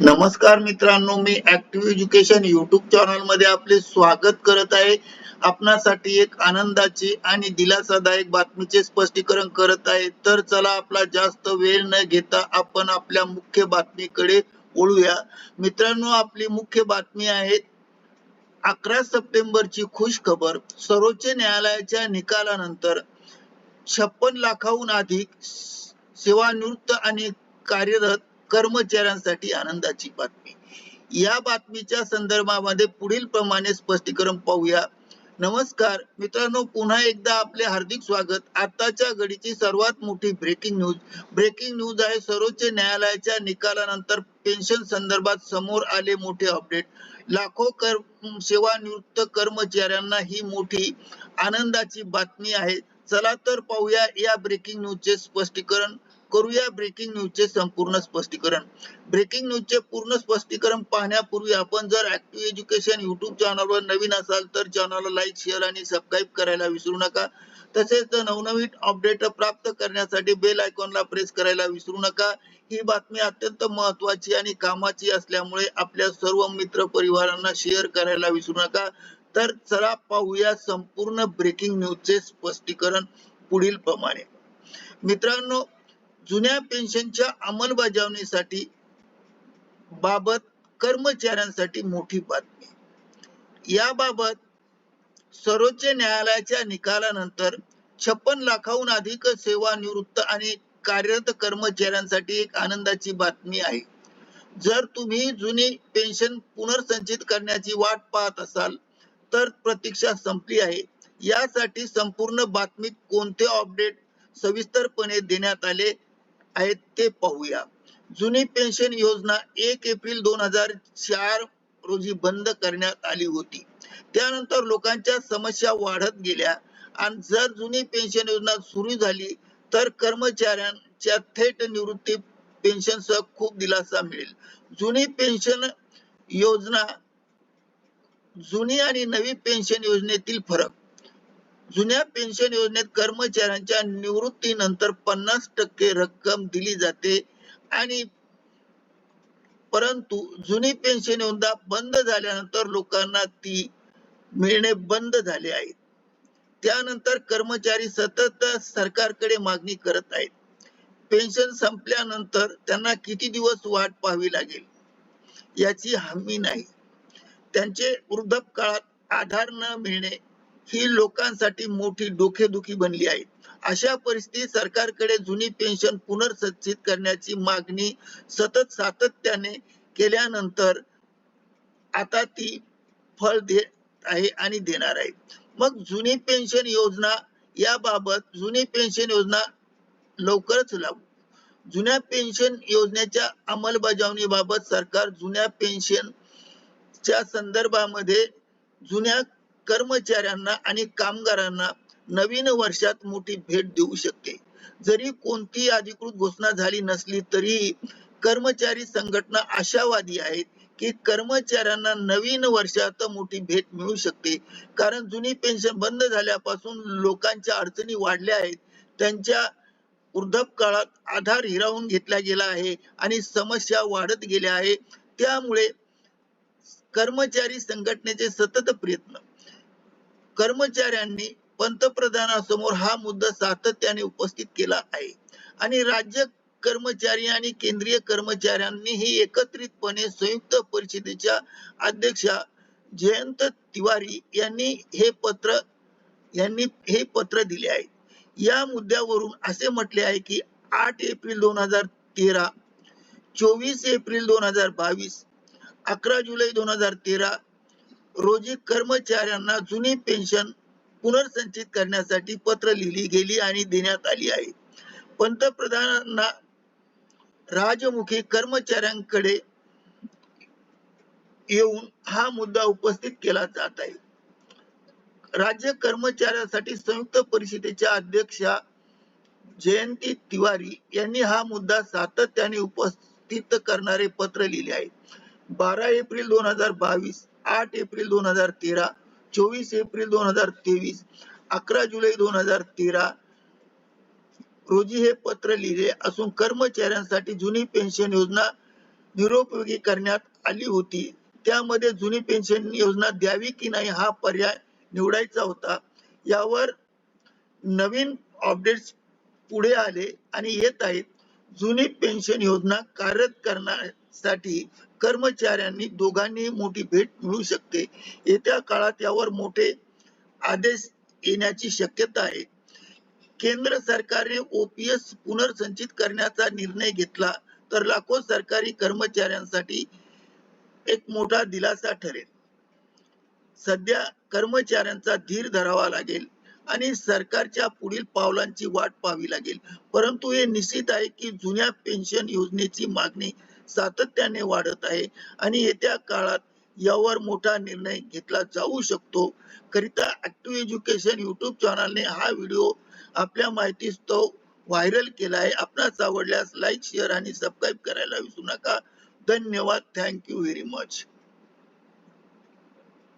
नमस्कार मित्रांनो मी ऍक्टिव्ह एज्युकेशन युट्यूब चॅनलमध्ये आपले स्वागत करत आहे. आपणासाठी एक आनंदाची आणि दिलासादायक बातमीचे स्पष्टीकरण करत आहे. तर चला आपला जास्त वेळ न घेता आपण आपल्या मुख्य बातमीकडे वळूया. मित्रांनो आपली मुख्य बातमी आहे अकरा सप्टेंबरची खुश खबर. सर्वोच्च न्यायालयाच्या निकालानंतर छप्पन लाखाहून अधिक सेवानिवृत्त आणि कार्यरत कर्मचाऱ्यांसाठी आनंदाची बातमी. या बातमीच्या संदर्भामध्ये पुढील प्रमाणे स्पष्टीकरण पाहूया. नमस्कार मित्रांनो पुन्हा एकदा आपले हार्दिक स्वागत. आताच्या घडीची सर्वात मोठी ब्रेकिंग न्यूज ब्रेकिंग न्यूज आहे सर्वोच्च न्यायालयाच्या निकालानंतर पेन्शन संदर्भात समोर आले मोठे अपडेट लाखो कर सेवानिवृत्त कर्मचाऱ्यांना ही मोठी आनंदाची बातमी आहे. चला तर पाहूया या ब्रेकिंग न्यूजचे स्पष्टीकरण. करूया ब्रेकिंग न्यूजचे संपूर्ण स्पष्टीकरण. ब्रेकिंग न्यूजचे पूर्ण स्पष्टीकरण पाहण्यापूर्वी आपण जर ऍक्टिव्ह एज्युकेशन युट्यूब चॅनलवर नवीन असाल तर चॅनलला लाईक शेअर आणि सबस्क्राईब करायला विसरू नका. तसेच नवनवीन अपडेट प्राप्त करण्यासाठी बेल आयकॉनला प्रेस करायला विसरू नका. ही बातमी अत्यंत महत्वाची आणि कामाची असल्यामुळे आपल्या सर्व मित्र परिवारांना शेअर करायला विसरू नका. तर चला पाहूया संपूर्ण ब्रेकिंग न्यूजचे स्पष्टीकरण पुढील प्रमाणे मित्रांनो जुन्या पेन्शनच्या अंमलबजावणीसाठी बाबत कर्मचाऱ्यांसाठी मोठी बातमी. याबाबत सर्वोच्च न्यायालयाच्या निकालानंतर छप्पन लाखाहून अधिक सेवानिवृत्त आणि कार्यरत कर्मचाऱ्यांसाठी एक आनंदाची बातमी आहे. जर तुम्ही जुनी पेन्शन पुनर्संचित करण्याची वाट पाहत असाल तर प्रतीक्षा संपली आहे. यासाठी संपूर्ण बातमीत कोणते अपडेट सविस्तरपणे देण्यात आले आहेत ते पाहूया. जुनी पेन्शन योजना एक एप्रिल दोन हजार चार रोजी बंद करण्यात आली होती. त्यानंतर लोकांच्या समस्या वाढत गेल्या. आणि जर जुनी पेन्शन योजना सुरू झाली तर कर्मचाऱ्यांच्या थेट निवृत्ती पेन्शनसह खूप दिलासा मिळेल. जुनी पेन्शन योजना जुनी आणि नवी पेन्शन योजनेतील फरक जुन्या पेन्शन योजनेत कर्मचाऱ्यांच्या निवृत्तीनंतर पन्नास टक्के रक्कम दिली जाते आणि परंतु जुनी पेन्शन योजना बंद झाल्यानंतर लोकांना ती मिळणे बंद झाले आहे. त्यानंतर कर्मचारी सतत सरकारकडे मागणी करत आहेत. पेन्शन संपल्यानंतर त्यांना किती दिवस वाट पाहावी लागेल? याची हमी नाही. त्यांचे वृद्धपकाळात आधार न मिळणे ही लोकांसाठी मोठी डोकेदुखी बनली आहे. अशा परिस्थितीत सरकारकडे जुनी पेन्शन पुनर्संचित करण्याची मागणी सतत सातत्याने केल्यानंतर आता ती फळ देत आहे आणि देणार आहे. मग जुनी पेन्शन योजना याबाबत जुनी पेन्शन योजना लवकरच लागू. जुन्या पेन्शन योजनेच्या अंमलबजावणीबाबत सरकार जुन्या पेन्शन च्या संदर्भामध्ये जुन्या कर्मचाऱ्यांना आणि कामगारांना नवीन वर्षात मोठी भेट देऊ शकते. जरी कोणती अधिकृत घोषणा झाली नसली तरी कर्मचारी संघटना आशावादी आहेत की कर्मचाऱ्यांना नवीन वर्षात मोठी भेट मिळू शकते. कारण जुनी पेन्शन बंद झाल्यापासून लोकांच्या अडचणी वाढल्या आहेत. त्यांच्या वृद्धपकाळात आधार हिरावून घेतला गेला आहे आणि समस्या वाढत गेल्या आहे. त्यामुळे कर्मचारी संघटनेचे सतत प्रयत्न कर्मचाऱ्यांनी पंतप्रधानासमोर हा मुद्दा सातत्याने उपस्थित केला आहे. आणि राज्य कर्मचारी आणि केंद्रीय कर्मचाऱ्यांनीही एकत्रितपणे संयुक्त परिषदेच्या अध्यक्षा जयंत तिवारी यांनी हे पत्र यांनी हे पत्र दिले आहे. या मुद्द्यावरून असे म्हटले आहे की आठ एप्रिल दोन हजार तेरा चोवीस एप्रिल दोन हजार बावीस अकरा जुलै दोन हजार तेरा रोजी कर्मचाऱ्यांना जुनी पेन्शन पुनर्संचित करण्यासाठी पत्र लिहिली गेली आणि देण्यात आली आहे. पंतप्रधानांना राजमुखी कर्मचाऱ्यांकडे येऊन हा मुद्दा उपस्थित केला जात आहे. राज्य कर्मचाऱ्यांसाठी संयुक्त परिषदेच्या अध्यक्षा जयंती तिवारी यांनी हा मुद्दा सातत्याने उपस्थित करणारे पत्र लिहिले आहे. बारा एप्रिल दोन हजार बावीस आठ एप्रिल दोन हजार तेरा चोवीस एप्रिल दोन हजार तेवीस अकरा जुलै दोन हजार तेरा. रोजी हे पत्र लिहिले असून कर्मचाऱ्यांसाठी जुनी पेन्शन योजना निरुपयोगी करण्यात आली होती. त्यामध्ये जुनी पेन्शन योजना द्यावी की नाही हा पर्याय निवडायचा होता. यावर नवीन अपडेट्स पुढे आले आणि येत आहेत. जुनी पेन्शन योजना कार्यरत करणार साठी कर्मचाऱ्यांनी दोघांनी मोठी भेट मिळू शकते. येत्या काळात यावर मोठे आदेश येण्याची शक्यता आहे. केंद्र सरकारने ओपीएस पुनर्संचित करण्याचा निर्णय घेतला तर लाखो सरकारी कर्मचाऱ्यांसाठी एक मोठा दिलासा ठरेल. सध्या कर्मचाऱ्यांचा धीर धरावा लागेल आणि सरकारच्या पुढील पावलांची वाट पाहावी लागेल. परंतु हे निश्चित आहे की जुन्या पेन्शन योजनेची मागणी सातत्याने वाढत आहे आणि येत्या काळात यावर मोठा निर्णय घेतला जाऊ शकतो. करिता ऍक्टिव्ह एज्युकेशन युट्यूब चॅनलने हा व्हिडिओ आपल्या माहितीस तो व्हायरल केला आहे आपणास आवडल्यास लाईक शेअर आणि सबस्क्राईब करायला विसरू नका. धन्यवाद. Thank you very much